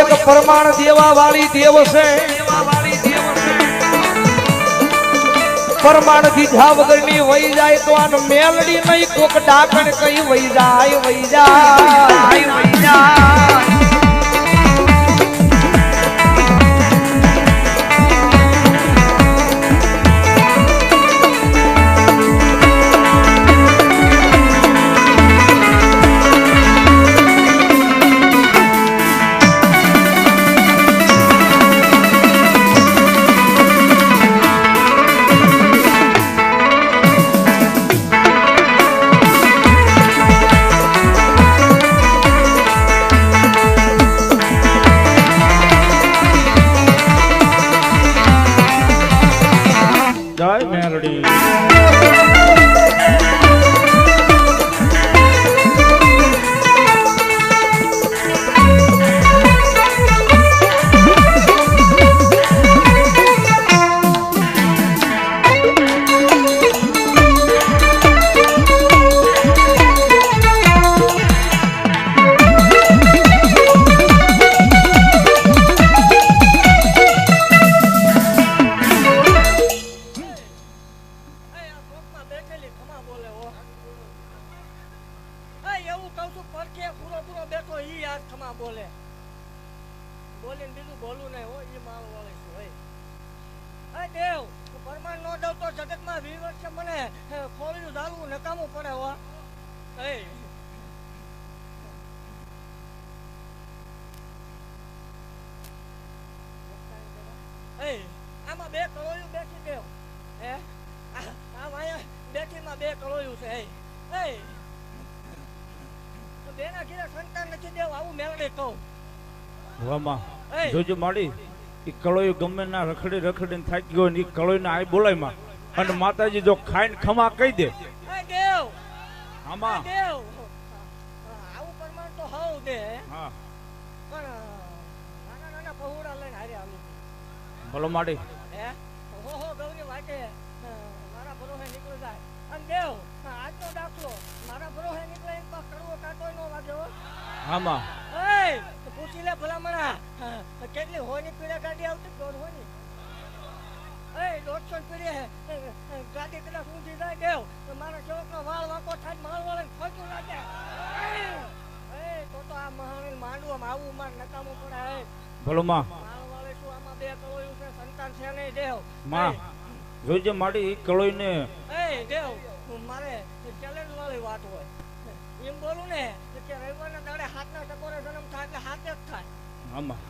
એક પરમાણ દેવા વાળી દેવ છે. પરમાણથી પ્રમાણ દીધા વગરની વહી જાય તો આને મેલડી નહીં કોક ડાકણ કઈ વહી જાય વહી જાય, વહી જય. ખમા બોલે. બોલીને બીજું બોલું નહીં હો એ માલ વાળી છું હે અરે દેવ તું પરમાન નો દઉં તો જગતમાં વીસ વર્ષે મને. હે, ખોળ્યું ઝાલવું નકામું પડે હો. હે હે આમાં બે કળોયું બેઠી દેવ હે આ આમ અહીંયા બેઠીમાં બે કળોયું છે હે હે તો બેના ઘીરે સંતાન નથી દેવ આવું મેળડે કહું વામા એ. જોજો માડી ઈ કળોય ગમે ના રખડી રખડીને થાકી ગયો ને કળોય કળોયને આય બોલાયમાં અને માતાજી જો ખાઈને ખમા કહી દે. આમાં. આવું પ્રમાણ તો હવ દે. હા. પણ નાના નાના પહોળા લઈને હારે આવી બોલો માડી. હે? હો હો વાટે. મારા ભરોસે નીકળી જાય અને દેવ આજનો દાખલો. મારા બ્રોહે નીકળે એમ પાસ કડવો કાટો નો વાગ્યો. આમાં? એ પૂછી લે ભલામણા. કેટલી હોની પીડા ગાડી આવતી? દોઢ હોની. એ દોઢસો અ, ગાડી કદાચ ઊંધી જાય દેવ તો મારા ચૌકનો વાળ વાંકો થાય માલ વાળે ખોટું લાગે. એ તો તો આ મહાવીર માંડવામાં આવું માર નકામું પડે ભલો માં. માલ વાળે શું આમાં બે કરોયું છે? સંતાન છે નહીં દેવ. માં. જોજો માડી ઈ એ દેવ મારે ચેલેન્જ વાળી વાત હોય. એમ બોલું ને કે રવિવારના દાડે હાથના ટકોરે જન્મ થાય એટલે હાથે જ થાય. આમાં.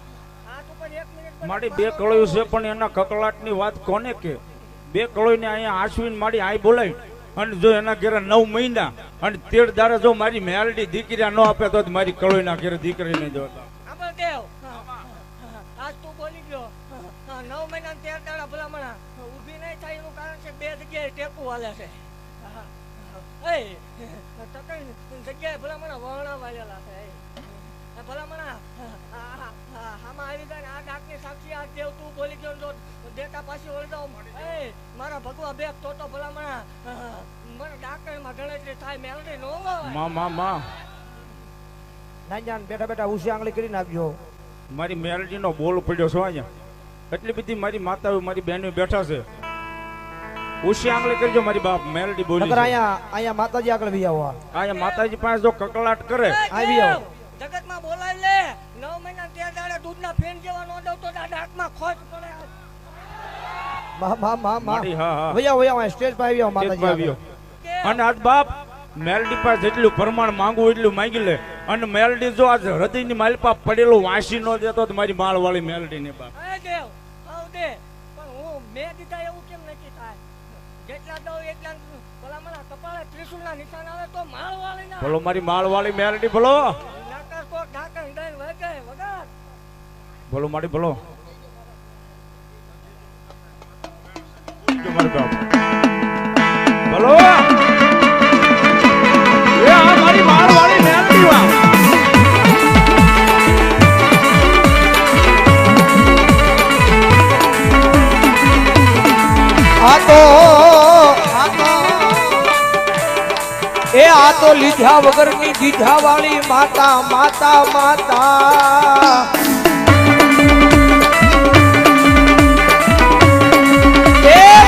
હાથ ઉપર એક મિનિટ માડી બે કળોયું છે પણ એના કકળાટની વાત કોને કે? બે કળોયને અહીંયા આશ્વિન માડી આઈ બોલાય અને જો એના ઘેરે નવ મહિના અને તેર દાડે જો મારી મેલડી દીકરી ન આપે તો મારી કળોયના દીકરી નહીં જોતા આંબળ દેવ આજ તું બોલી ગયો હા, નવ મહિના તેર દાડા ભલામણા ઊભી નહીં થાય એનું કારણ છે બે જગ્યાએ ટેપુ હાલે છે. જગ્યાએ ભલામણા વહણા વાળેલા છે ભલામણા આમાં આવી જાય આ ડાકની સાક્ષી આ દેવ તું બોલી ગયો જો દેતા પાછી વળી જાઉં એય, મારા ભગવા બે તો તો ભલામણા મને ડાકરમાં ગણતરી થાય મેલડી નો મા મા મા. માં નાનજાન બેઠા બેઠા ઉસી આંગળી કરી નાખજો. મારી મેલડીનો બોલ પડ્યો છો અહીંયા. એટલી બધી મારી માતાઓ મારી બહેનો બેઠા છે. ઉશી આંગળી કરજો મારી બાપ મેલડી બોલી નકર આયા અહીંયા અહીંયા માતાજી આગળ ભી આવો આયા માતાજી પાસે જો કકળાટ કરે. આવી. આવો. જગતમાં બોલાવી લે. નવ મહિના તે દાડે દૂધના ફેન જેવા નો દઉં તો દાડા ડાકમાં ખોટ પડે. માં માં માં મા. વયા વાય સ્ટેજ પર આવ્યો માતાજી આવ્યો અને આજ બાપ મેલડી પાસે જેટલું પ્રમાણ માંગવું એટલું માંગી લે. અને મેલડી જો આજ હૃદયની માલપા પડેલું વાંસી ન દેતો તો મારી માળ વાળી મેલડી ને બાપ દેવ આવ દે પણ હું મેં દીધા એવું જેટલા દઉં એટલા ભલામણ આ કપાળે ત્રિશુલના નિશાન આવે તો માળ વાળી ના બોલો મારી માળ વાળી મેલડી બોલો. નાકર ઢાંકણ વગે વગાર મારી બોલો. જો બોલો. એ આ મારી આ તો લીધા વગરની દીધા વાળી માતા માતા. માતા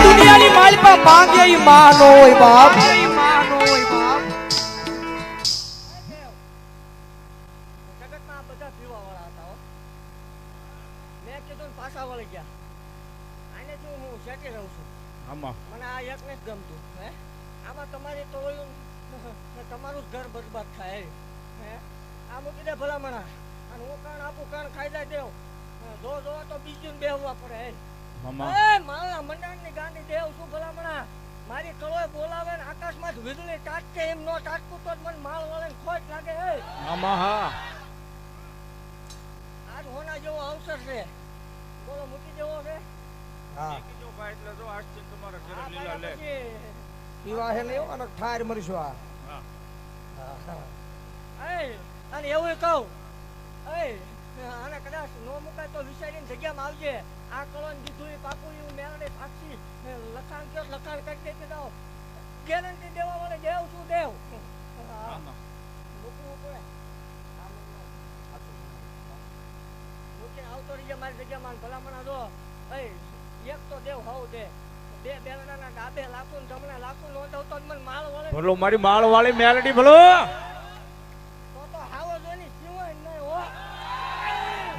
દુનિયાની માલિકા માંગે ઈ માં હોય બાપ. જગતમાં આ બધા પીવાવાળા હતા હો મેં કીધું ને પાછા વળી ગયા આનેથી હું શેઠી રહું છું આમાં. મને આ એકને જ ગમતું હે? આમાં તમારી તો ને તમારું ઘર બરબાદ થાય. હે? આ મૂકી દે ભલામણા. અને હું કાણ આપું કાણ ખાઈ જાય દેવ જો જો તો બીજું ને બેહવા પડે હે. એ મારા મંડાણની ગાંડી દેવ શું ભલામણા. મારી કળોએ બોલાવે ને આકાશમાં જ વીજળી તાટકે એમ નો તાટકું તો જ મને માલ વાળે ખોટ લાગે હે. મામા હા. આજ હોના જેવો અવસર છે. બોલો મૂકી દેવો છે હા. એટલે જો આજથી તમારા ઘરે લીલા લે. પીવા હે નહીં અને ઠાર મરીશું આ. હા. હા, હા. એ અને એવું કહું. એ આને કદાચ નો મુકાય તો વિચારીને જગ્યામાં આવજે. આ કળોન દીધું એ પાકું એવું મેળે સાક્ષી લખાણ કયો લખાણ કરી દેતી દઉં ગેરંટી દેવા વાળે દેવ શું દેવ? હા, આમાં. મૂકવું પડે. આવતો રહીએ મારી જગ્યામાં ભલામણા દો. એ એક તો દેવ હોવ દે. બોલો મારી માળ વાળી. મેલડી હો.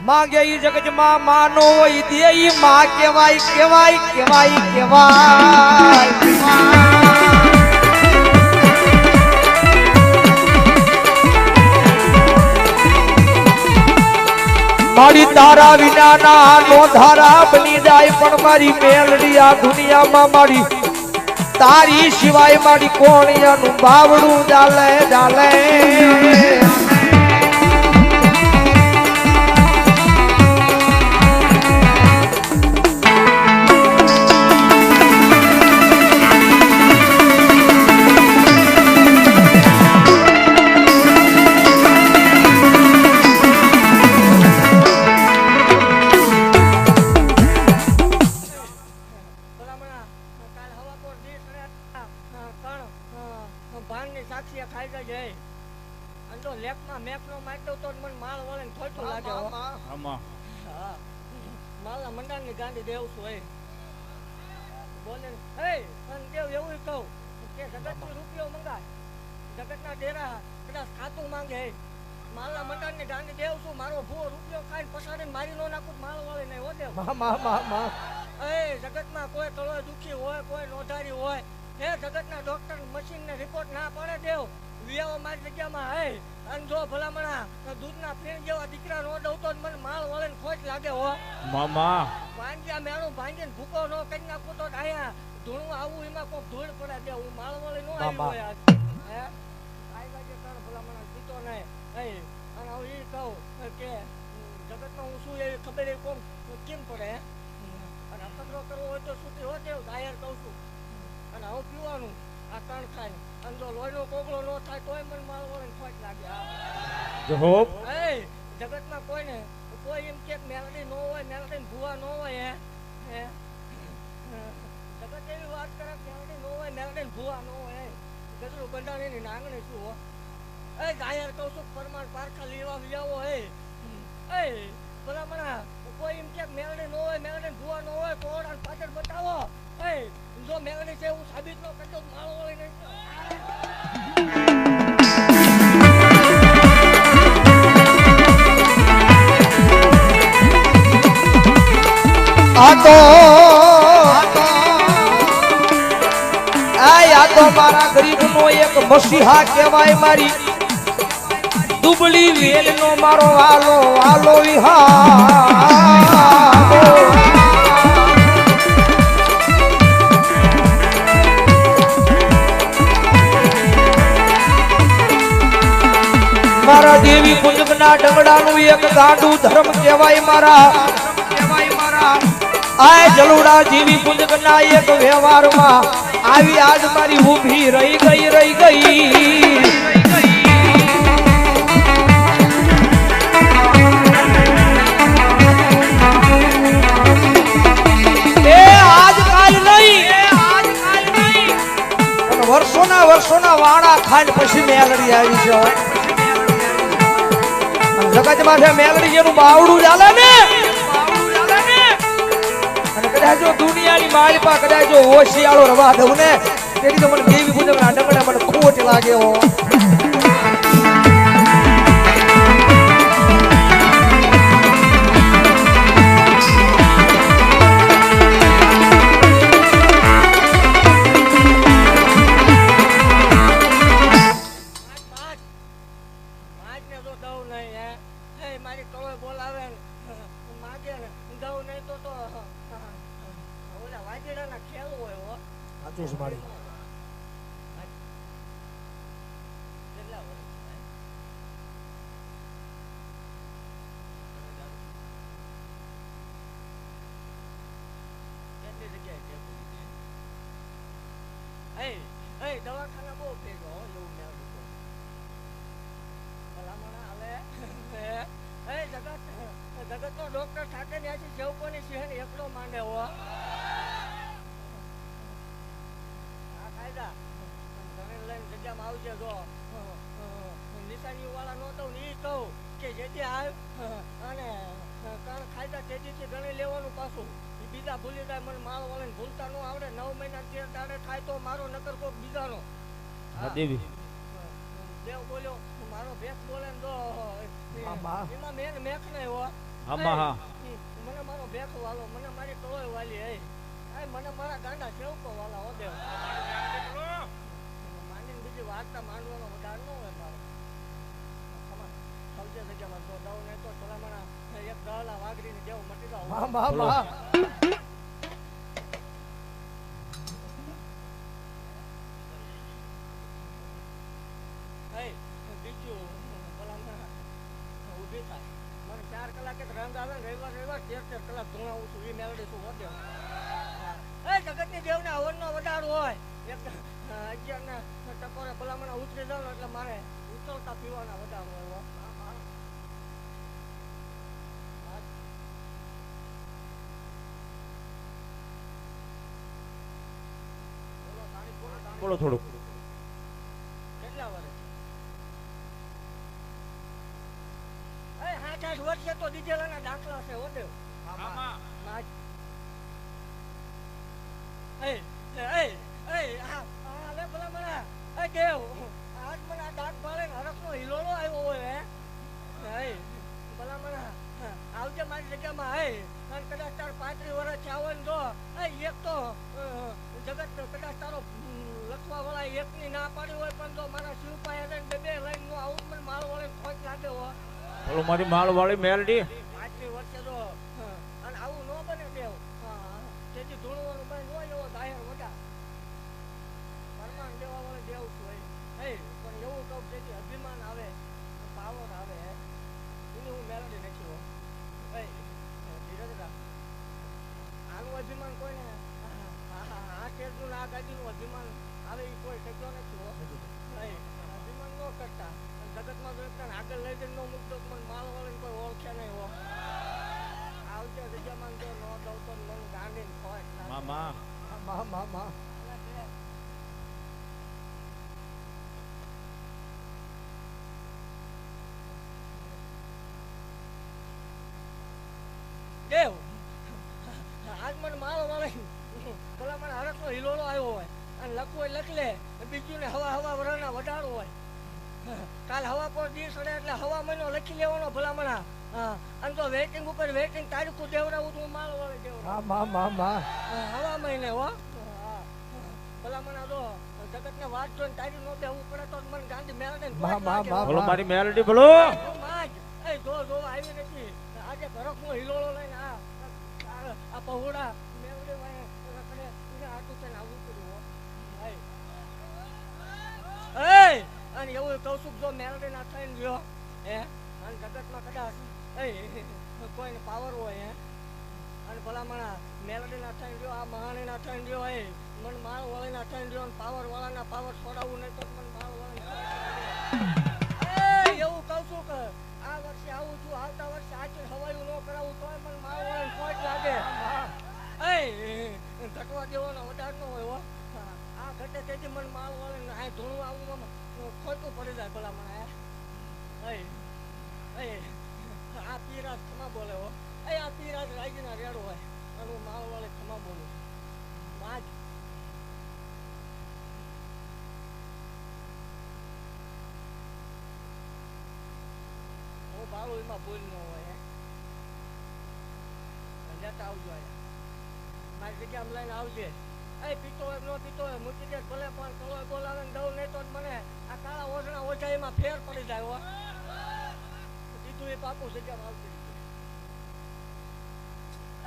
માંગે ઈ જગતમાં માં માનો હોય દે ઈ માં કેવાય કેવાય કેવાય કેવાય મારી તારા વિનાના નો ધારા બની જાય, પણ મારી મેલડી આ દુનિયામાં મારી. તારી સિવાય મારી કોણિયાનું બાવડું ચાલે ચાલે અ, સાક્ષી ખાઈ જાય છે. અને જો લેખમાં મારી દઉં તો જ મને માળ વળે ને ખોટું લાગે આમાં. હા. મારા મંડાણની ગાંધી દેવ છું એ. બોલે ને, એ અને દેવ એવું કહું. કે જગતનો રૂપિયો મંગાય. જગતના ડેરા કદાચ ખાતું માંગે. માલા મારા મંડાણની ગાંડી દેવ છું મારો ભૂવો રૂપિયો ખાઈ પસાડીને મારી નો નાખું માલ માળ વળે નહીં હો દેવ. એ જગતમાં કોઈ કળોય દુખી હોય કોઈ નોધારી હોય એ જગતના ડોક્ટર મશીન ને રિપોર્ટ ના પડે દેવ. વિયાઓ મારી જગ્યામાં હે અને જો ભલામણા દૂધના ફીણ જેવા દીકરા નો દઉં તો મને માળ વળે ને ખોટ લાગે હો. મામા. ભાંગ્યા મેણું ભાંગીને ભૂકો નો કરી નાખો તો અહીંયા ધૂણું આવું એમાં કોક ધૂળ પડે દે હું માળ વળે નો આવ્યું હે? આઈ બાજુ તાર ભલામણા પીતો નહીં. હે અને હું એ કહું કે જગતમાં હું શું એવી ખબર એ કોમ કેમ પડે હે? અને અપદ્રો કરવો હોય તો સુધી હો તેવું જાહેર કહું છું. અને હું પીવાનું આ ત્રણ ખાય અને જો લોહીનો કોગળો ન થાય તોય મને માળ વળે ખોટ લાગે. જો હોપ એ જગતમાં કોઈને કોઈ એમ કે મેલડી નો હોય મેલડી ભૂવા ન હોય હે? જગત એવી વાત કરે મેલડી નો હોય મેલડી ભૂવા ન હોય. ગજરું બંધાણીની નાંગણી શું હો? એ જાહેર કહું છું પરમાણ પારખા લેવા વ્યાવો હે? એ ભલામણા કોઈ એમ કે મેલડી ન હોય મેલડી ભૂવા નો હોય કોરડા પાછળ બતાવો. એ જો મેલની છે હું નો આ તો, આ એક મસીહા કહેવાય મારી. દુબળી વેલનો મારો વાલો વાલો વિહાર. મારા દેવી કુંજના ડગડાનું એક ગાંડું ધર્મ કહેવાય મારા. આ જલુડા જેવી કુંજના એક વ્યવહારમાં આવી આજ મારી ઊભી રહી ગઈ રહી ગઈ. વર્ષોના વર્ષોના વાણા ખાંડ પછી મેલડી આવી છે અને જગતમાં છે મેલડી જેનું બાવડું ચાલે ને? અને કદાચ જો દુનિયાની માલિપા કદાચ જો હોશિયાળો રવા દઉં ને, તેથી તો મને દેવી પૂજકના ડગડા મને ખોટ લાગે હો. એય, દવાખાના બહુ એવું મેં માંડે હો? આ કાયદા. તમે લઈને જગ્યામાં આવજે જો. નિશાની વાળા નો દઉં ને એ કહું કે જેથી આવ અને ખાયદા તેજીથી ગણી લેવાનું પાછું. બીજા ભૂલી જાય મને માલ વાળાને ભૂલતા ન આવડે. નવ મહિના તેર દાડે થાય તો મારો નકર કોક બીજાનો. દેવી. દેવ બોલ્યો મારો ભેસ બોલે ને તો એમાં મેન મેખ નહીં હો આમાં હા. મને મારો ભેખ વાલો મને મારી કળોય વાલી હે. આય મને મારા ગાંડા સેવકો વાલા હો દેવ. માંડીને બીજી વાર્તા માંડવાનો વધારે ન હોય મારો. સૌજે જગ્યામાં તો દઉં નહીં તો ભલામણા એક દહલા વાઘરીને દેવ મટી જાવ મા મા મા હે વધારો હોય. અગિયારના ટકોરે ભલામણા ઉતરી જાવ એટલે મારે ઉતરતા પીવાના વધારો હોય હો. હા. બોલો, તારીખ બોલો, થોડુંક. કેટલા વર્ષ? એ સાત આઠ વર્ષે તો દીધેલાના દાખલા છે હો દેવ. આમાં. નાચ. એ એ એ એ આ આ લે ભલા મને એ દેવ આજ મને આ દાંત ભાળે ને હિલોળો આવ્યો હોય હે? ભલા મને આવજે મારી જગ્યામાં હે અને કદાચ તાર પાંત્રીસ વર્ષ થયા ને તો એ એક તો જગત કદાચ તારો લખવા વાળા એકની ના પાડી હોય પણ તો મારા શિવપાયા ને બે બે લઈને નો આવું પણ માળ વાળી વાળે ખોટ લાગે હો બોલો મારી માળવાળી મેલડી. પાંચમી વર્ષે તો અને આવું નો બને દેવ. હા, તેથી ધૂણવાનું બંધ હોય એવો જાહેર વટા પરમાન દેવા વાળો દેવ છું એ. હે પણ એવું કહું તેથી અભિમાન આવે પાવર આવે એની હું મેલડી નથી હો હે ધીરજ રાખ. આનું અભિમાન કોઈને? આ સ્ટેજનું ને આ ગાડીનું અભિમાન આવે એ કોઈ શક્યો નથી અભિમાન ન કરતા. અને જગતમાં જો આગળ લઈ જઈને ન મૂકતો મને માલ વાળીને કોઈ ઓળખે નહીં હો. આવજે જગ્યામાં જો ન દઉં તો મને ગાંડીને ખોટ લાગે. મામા મા મા મા દેવ આજ મને માલ વાળે ભલા મને હરખનો હિલોળો આવ્યો હોય. અને લખવું હોય લખ લે. બીજું ને હવા હવા વરાના વધારો હોય. કાલ હવા પર દિવસ સડે એટલે હવા મહિનો લખી લેવાનો ભલામણા. અને તો વેટિંગ ઉપર વેટિંગ તારીખું દેવડાવું તો હું માલ વાળે દેવડાવું મા મા મા મા હા, હવા મહિને હો. ભલામણા તો જગતને વાત જોઈને તારી નો દેવું પડે તો મને ગાંધી મેળે મા, મા, મા, બોલો મારી મેલડી બોલો. એ જો જો આવી નથી. આજે ઘરકનો હિલોળો લઈને આ- આ પહોળા મેવડે વાય રખડે એને આટું થઈને આવવું પડ્યું હો. એ અને એવું કહું જો મેલડી થઈને ગયો, હે? અને જગતમાં કદાચ એ કોઈને પાવર હોય, હે? અને ભલામણા મેલડી થઈને ગયો, આ મહાણી થઈને ગયો એ મન માળ વાળી ના થઈને પાવર વાળાના પાવર છોડાવવું નહીં તો મન માળ વાળી એવું કહું આ વર્ષે આવું છું, આવતા વર્ષે આચર હવાયું ન કરાવું, તોય મને માળ વાળાને ખોટ લાગે. એ ઘટવા દેવાનો વધાર ન હોય આ ઘટે તેથી મને માળ વાળાને આ ધૂણું આવું ખોટું પડી જાય ભલા મને આ પીરાજ ખમા બોલે હો. એ આ પીરાજ રાજીના રેડો હોય, અને હું માલ વાળે ખમા બોલું માજ. હું બાળું એમાં ભૂલ ન હોય લેતા આવજો મારી જગ્યામાં લઈને આવજે. એ પીતો હોય ન પીતો હોય મૂકી દે ભલે પણ કલોય બોલાવે ને દઉં નહીં તો મને. આ કાળા ઓછણા ઓછા એમાં ફેર પડી જાય હો. દીધું એ પાકું જગ્યામાં આવતી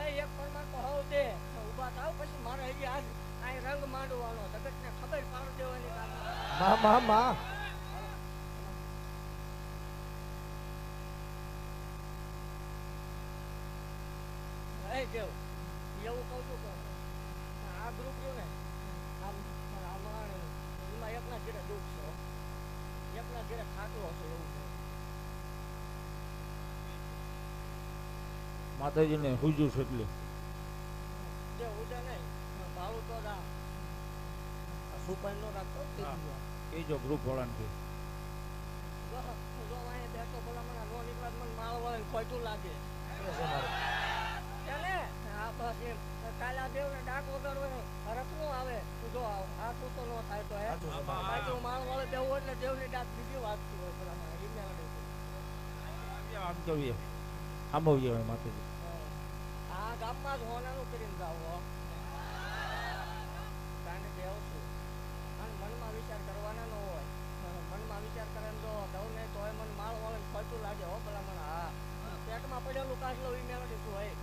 એ એક પરમાર હોવ દે. ઊભા થાવ પછી મારે હજી આજ અહીં રંગ માંડવાનો જગતને ખબર પાડી દેવાની મા મા મા. એ દેવ એવું કહું છું કે આ ગ્રુપ રહ્યું ને આમ આમાં એમાં એકના ઘેરે દુઃખ છે હો. એકના ઘેરે ખાટલો છે એવું છે માતાજીને હુજુ છે એટલે. એ જો ગ્રુપ વાળાને કે. આમ કહીએ આમ આવીએ માતાજી. ગામમાં જ હોનાનું કરીને જાવ કારણ કે આવશું અને મનમાં વિચાર કરવાના ન હોય. મનમાં વિચાર કરે જો દઉં નહીં એ મને માળ વાળે ખોટું લાગે, હો પેલા મને. હા. પેટમાં પડેલું કાચલો એ મેળવી શું હોય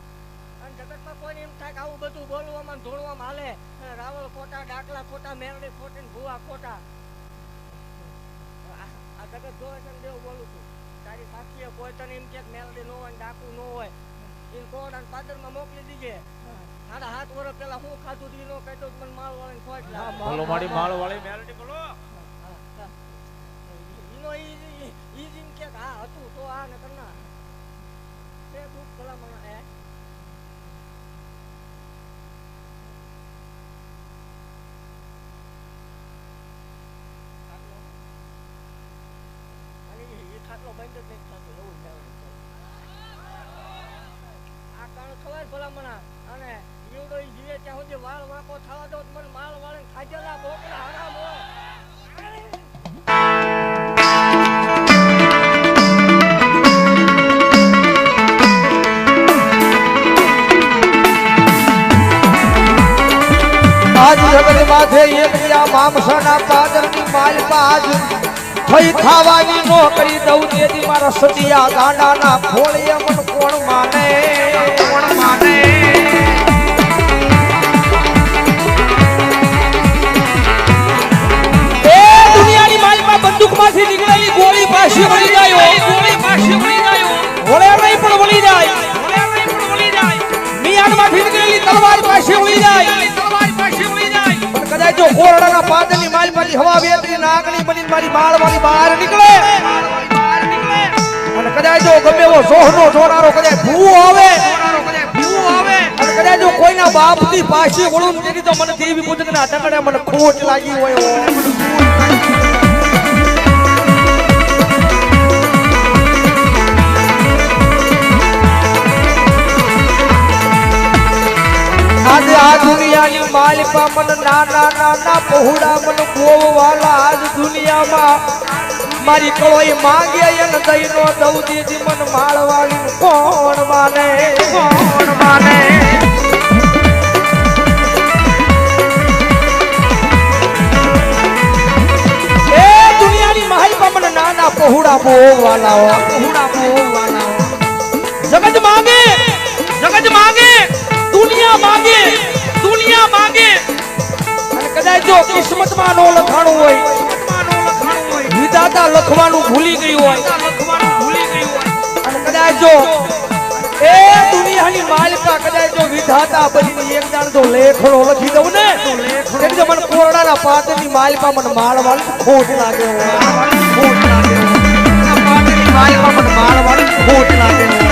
અને જગતમાં કોઈને એમ થાય કે આવું બધું બોલવામાં ધોળવામાં હાલે. રાવળ ખોટા, ડાકલા ખોટા, મેરડી ખોટી ભૂવા ખોટા. આ જગત જોવે છે ને દેવ બોલું છું. તારી સાક્ષી કોઈ તને એમ કે મેરડી ન હોય ડાકુ ન હોય. કોણ અને પાદરમાં મોકલી દીજે. સાડા હાથ વર્ષ પેલા હું ખાધું ઈ નો તો મને માલ વાળાને ખોટ. બોલો મારી માળ વાળી મેલડી બોલો. હા, હા. ઈનો ઈ- ઈ- જીમ કે આ હતું તો આ ને કરના તે દુખ ભલામણ હે. ખબર ભલામણા અને ઈવડો જીવે ત્યાં સુધી વાળ વાંકો થવા દો મને માલ વાળે ખાજેલા બોકડા હરામ હોય આજ માથે એક યા મામસાના પાદરની માલ બાજ. થઈ ખાવાની નો કરી દઉં તેથી મારા સતિયા ગાંડાના ખોળીએ મન કોણ માને? પાછી વળી જાય ગોળી પાછી વળી જાય નહીં પણ વળી જાય વળે નહીં પણ વળી જાય મિયાનમાંથી નીકળેલી તલવાર પાછી વળી જાય તલવાર પાછી વળી જાય પણ કદાચ જો કોરડાના માલ માલમાંથી હવા વેતરી નાગણી બની મારી માળવાળી બહાર નીકળે અને કદાચ જો ગમે એવો સોહનો જોનારો કદાચ ભૂ આવે અને કદાચ જો કોઈના બાપની પાછી વળું તેની તો મને દેવી પૂજકના તકડે મને ખોટ લાગી હોય આજે આ દુનિયાની માલિકા મન નાના નાના પહોળા મન ગોવાલા આજ દુનિયામાં. મારી કળોઈ માંગે એને દઈનો દૌદીજી મન માળવાળી કોણ માને? કોણ માને? નાના પહોળા પહોળવાના પહોળા પહોળવાના જગત માંગે જગત માંગે. દુનિયા માંગે દુનિયા માંગે. અને કદાચ જો કિસ્મતમાં નો લખાણું હોય, વિધાતા લખવાનું ભૂલી ગયું હોય, અને કદાચ જો એ દુનિયાની માલિકા કદાચ જો વિધાતા પછી એક દાણ જો લેખડો લખી દઉં ને એટલે મને કોરડાના પાત્રની માલિકા મને માળવાળી ખોટ લાગે. ખોટ લાગે. પાત્રની માલિકા મને માળવાળી ખોટ લાગે.